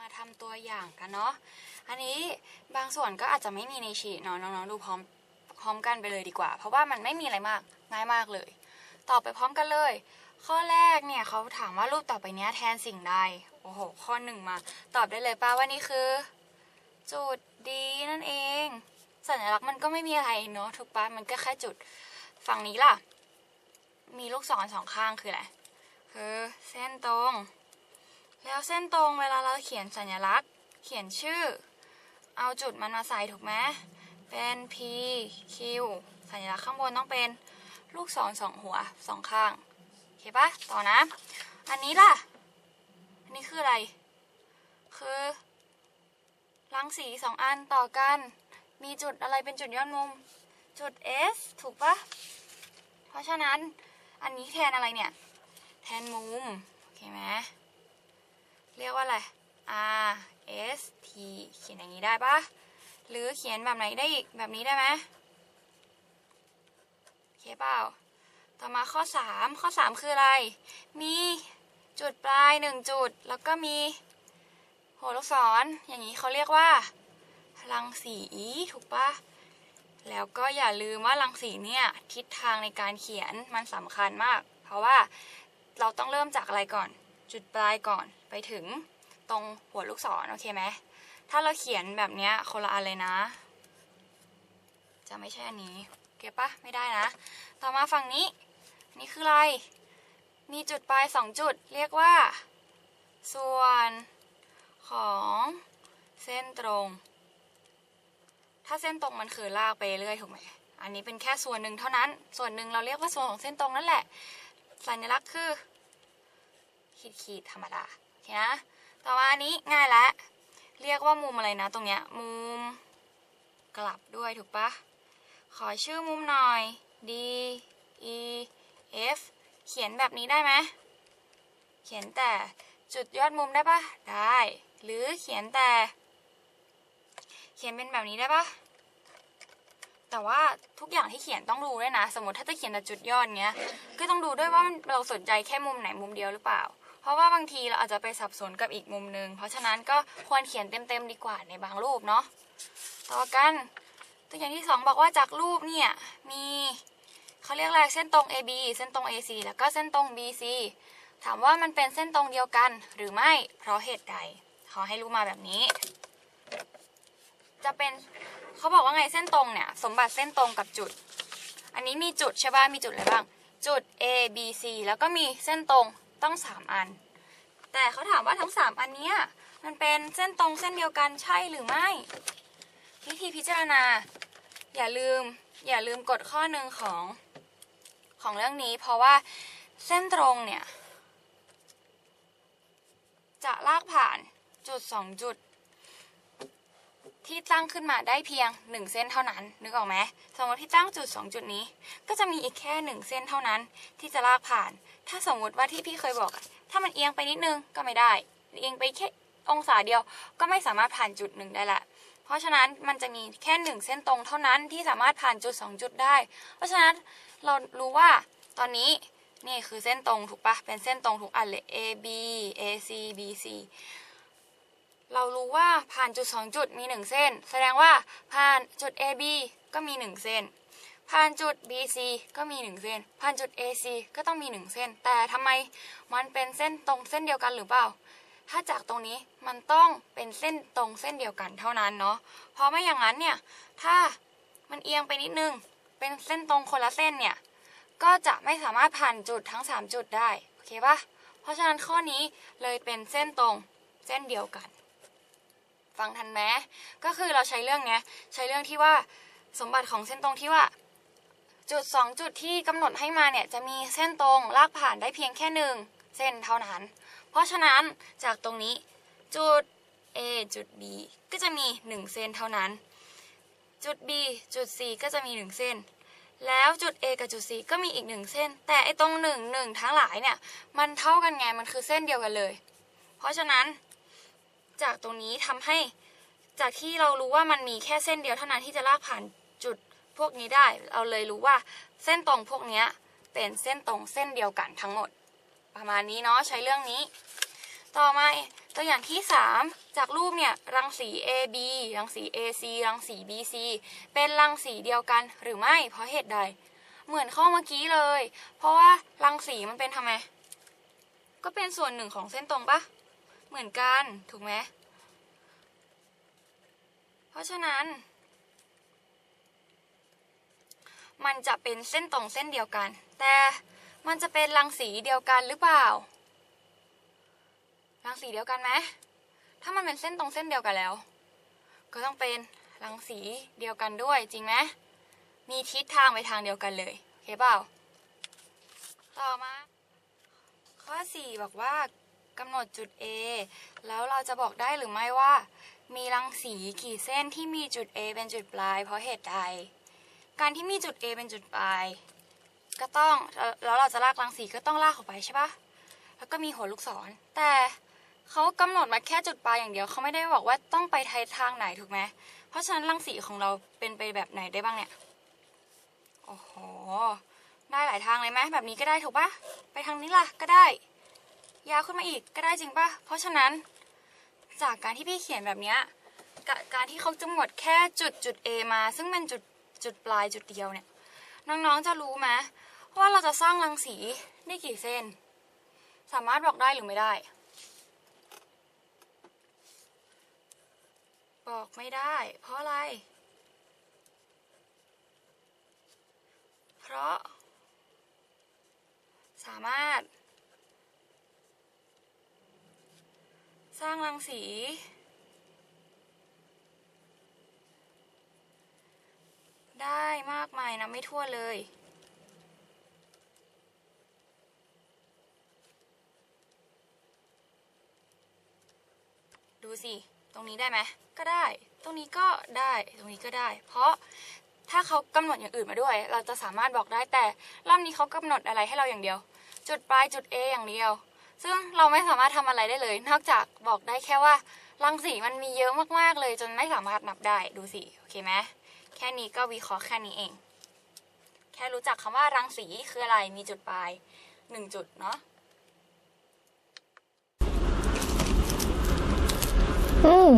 มาทำตัวอย่างกันเนาะ อันนี้บางส่วนก็อาจจะไม่มีในชีเนาะน้องๆดูพร้อมพร้อมกันไปเลยดีกว่า เพราะว่ามันไม่มีอะไรมากง่ายมากเลยตอบไปพร้อมกันเลย ข้อแรกเนี่ยเขาถามว่ารูปต่อไปนี้แทนสิ่งใด โอ้โห ข้อหนึ่งมา ตอบได้เลยป้าว่านี่คือ จุดดีนั่นเอง สัญลักษณ์มันก็ไม่มีอะไรเนาะถูกปะมันก็แค่จุด ฝั่งนี้ล่ะ มีลูกศรสองข้างคืออะไร คือเส้นตรง แล้วเส้นตรงเวลาเราเขียนสัญลักษณ์ เขียนชื่อ เอาจุดมันมาใส่ถูกไหมเป็น P Q สัญลักษณ์ข้างบนต้องเป็นลูกศรสองหัวสองข้างโอเคปะต่อนะ อันนี้ล่ะ อันนี้คืออะไร คือรังสีสองอันต่อกัน มีจุดอะไรเป็นจุดยอดมุม จุด S ถูกปะเพราะฉะนั้นอันนี้แทนอะไรเนี่ย แทนมุม โอเคไหม เรียกว่าอะไร R S T เขียนอย่างนี้ได้ปะหรือเขียนแบบไหนได้อีก แบบนี้ได้ไหมโอเคเปล่า ต่อมาข้อ 3 ข้อ 3 คืออะไร มีจุดปลายหนึ่งจุด แล้วก็มีหัวลูกศรอย่างนี้เขาเรียกว่า รังสีถูกปะแล้วก็อย่าลืมว่ารังสีเนี่ยทิศทางในการเขียนมันสำคัญมาก เพราะว่าเราต้องเริ่มจากอะไรก่อน จุดปลายก่อนไปถึงตรงหัวลูกศรโอเคไหม ถ้าเราเขียนแบบเนี้ยคนละอันเลยนะ จะไม่ใช่อันนี้โอเคปะไม่ได้นะ ต่อมาฝั่งนี้ นี่คืออะไร มีจุดปลายสองจุด เรียกว่า ส่วนของเส้นตรง ถ้าเส้นตรงมันคือลากไปเรื่อยถูกไหม อันนี้เป็นแค่ส่วนหนึ่งเท่านั้น ส่วนหนึ่งเราเรียกว่าส่วนของเส้นตรงนั่นแหละ สัญลักษณ์คือ ขีดขีดธรรมดาโอเคนะต่อมาอันนี้ง่ายละเรียกว่ามุมอะไรนะ ตรงเนี้ยมุมกลับด้วยถูกปะขอชื่อมุมหน่อย D E F เขียนแบบนี้ได้ไหมเขียนแต่จุดยอดมุมได้ปะได้ หรือเขียนแต่ เขียนเป็นแบบนี้ได้ปะแต่ว่าทุกอย่างที่เขียนต้องดูด้วยนะ สมมติถ้าจะเขียนแต่จุดยอดเงี้ย ก็ต้องดูด้วยว่าเราสนใจแค่มุมไหนมุมเดียวหรือเปล่า เพราะว่าบางทีเราอาจจะไปสับสนกับอีกมุมหนึ่งเพราะฉะนั้นก็ควรเขียนเต็มๆดีกว่าในบางรูปเนาะต่อกันตัวอย่างที่สองบอกว่าจากรูปเนี่ยมีเขาเรียกอะไรเส้นตรง AB เส้นตรง AC แล้วก็เส้นตรง BC ถามว่ามันเป็นเส้นตรงเดียวกันหรือไม่เพราะเหตุใดขอให้รู้มาแบบนี้ จะเป็นเขาบอกว่าไงเส้นตรงเนี่ยสมบัติเส้นตรงกับจุด อันนี้มีจุดใช่ป่ะมีจุดอะไรบ้าง จุด A B C แล้วก็มีเส้นตรง ต้องสามอัน แต่เขาถามว่าทั้งสามอันเนี้ยมันเป็นเส้นตรงเส้นเดียวกันใช่หรือไม่ วิธีพิจารณา อย่าลืมอย่าลืมกฎข้อหนึ่งของของเรื่องนี้ เพราะว่าเส้นตรงเนี่ย จะลากผ่านจุดสองจุด ที่ตั้งขึ้นมาได้เพียงหนึ่งเส้นเท่านั้นนึกออกไหมสมมติที่ตั้งจุดสองจุดนี้ ก็จะมีอีกแค่หนึ่งเส้นเท่านั้น ที่จะลากผ่าน ถ้าสมมุติว่าที่พี่เคยบอกอะถ้ามันเอียงไปนิดนึงก็ไม่ได้ เอียงไปแค่องศาเดียวก็ไม่สามารถผ่านจุดหนึ่งได้ละ เพราะฉะนั้นมันจะมีแค่หนึ่งเส้นตรงเท่านั้นที่สามารถผ่านจุดสองจุดได้ เพราะฉะนั้นเรารู้ว่าตอนนี้นี่คือเส้นตรงถูกปะเป็นเส้นตรงทุกอันเลย A B A C B C เรารู้ว่าผ่านจุดสองจุดมีหนึ่งเส้น แสดงว่าผ่านจุด A B ก็มีหนึ่งเส้น ผ่านจุด B C ก็มีหนึ่งเส้น ผ่านจุด A C ก็ต้องมีหนึ่งเส้น แต่ทำไมมันเป็นเส้นตรงเส้นเดียวกันหรือเปล่า ถ้าจากตรงนี้มันต้องเป็นเส้นตรงเส้นเดียวกันเท่านั้นเนาะ เพราะไม่อย่างนั้นเนี่ย ถ้ามันเอียงไปนิดนึง เป็นเส้นตรงคนละเส้นเนี่ย ก็จะไม่สามารถผ่านจุดทั้ง 3 จุดได้ โอเคปะเพราะฉะนั้นข้อนี้เลยเป็นเส้นตรงเส้นเดียวกัน ฟังทันไหมก็คือเราใช้เรื่องเนี้ยใช้เรื่องที่ว่าสมบัติของเส้นตรงที่ว่า จุด 2 จุดที่กำหนดให้มาเนี่ยจะมีเส้นตรงลากผ่านได้เพียงแค่หนึ่งเส้นเท่านั้น เพราะฉะนั้นจากตรงนี้จุด A จุด B ก็จะมี 1 เส้นเท่านั้น จุด B จุด C ก็จะมี 1 เส้น แล้วจุด A กับจุด C ก็มีอีก 1 เส้น แต่ไอ้ตรง 1 1 ทั้งหลายเนี่ย มันเท่ากันไง มันคือเส้นเดียวกันเลย เพราะฉะนั้นจากตรงนี้ทำให้จากที่เรารู้ว่ามันมีแค่เส้นเดียวเท่านั้นที่จะลากผ่าน พวกนี้ได้เราเลยรู้ว่าเส้นตรงพวกนี้เป็นเส้นตรงเส้นเดียวกันทั้งหมด ประมาณนี้เนาะใช้เรื่องนี้ ต่อมาตัวอย่างที่ 3 จากรูปเนี่ยรังสี AB รังสี AC รังสี BC เป็นรังสีเดียวกันหรือไม่เพราะเหตุใด เหมือนข้อเมื่อกี้เลย เพราะว่ารังสีมันเป็นทำไม ก็เป็นส่วนหนึ่งของเส้นตรงปะเหมือนกันถูกไหมเพราะฉะนั้น มันจะเป็นเส้นตรงเส้นเดียวกัน แต่มันจะเป็นรังสีเดียวกันหรือเปล่า รังสีเดียวกันไหมถ้ามันเป็นเส้นตรงเส้นเดียวกันแล้ว ก็ต้องเป็นรังสีเดียวกันด้วยจริงไหมมีทิศทางไปทางเดียวกันเลยโอเคเปล่า ต่อมา ข้อ 4 บอกว่ากำหนดจุด A แล้วเราจะบอกได้หรือไม่ว่า มีรังสีกี่เส้นที่มีจุด A เป็นจุดปลายเพราะเหตุใด การที่มีจุด A เป็นจุดปลาย ก็ต้องแล้วเราจะลากรังสีก็ต้องลากออกไปใช่ปะแล้วก็มีหัวลูกศร แต่เขากำหนดมาแค่จุดปลายอย่างเดียวเขาไม่ได้บอกว่าต้องไปททางไหนถูกไหมเพราะฉะนั้นรังสีของเราเป็นไปแบบไหนได้บ้างเนี่ยโอ้โหได้หลายทางเลยไหมแบบนี้ก็ได้ถูกปะไปทางนี้ล่ะก็ได้ ยาวขึ้นมาอีกก็ได้จริงปะเพราะฉะนั้น จากการที่พี่เขียนแบบเนี้ยกับการที่เขากำหนดแค่จุดจุด A มา ซึ่งเป็นจุด จุดปลายจุดเดียวเนี่ย น้องๆจะรู้ไหมว่าเราจะสร้างรังสีได้กี่เส้น สามารถบอกได้หรือไม่ได้ บอกไม่ได้ เพราะอะไร เพราะ สามารถ สร้างรังสี ได้มากมายนะไม่ทั่วเลย ดูสิ ตรงนี้ได้ไหม ก็ได้ ตรงนี้ก็ได้ ตรงนี้ก็ได้ เพราะถ้าเขากำหนดอย่างอื่นมาด้วย เราจะสามารถบอกได้แต่รอบนี้เขากำหนดอะไรให้เราอย่างเดียว จุดปลายจุด A อย่างเดียว ซึ่งเราไม่สามารถทำอะไรได้เลย นอกจากบอกได้แค่ว่ารังสีมันมีเยอะมากๆเลย จนไม่สามารถนับได้ดูสิ โอเคไหม แค่นี้ก็วิเคราะห์แค่นี้เอง แค่รู้จักคำว่ารังสีคืออะไร มีจุดปลายหนึ่งจุดเนาะอืม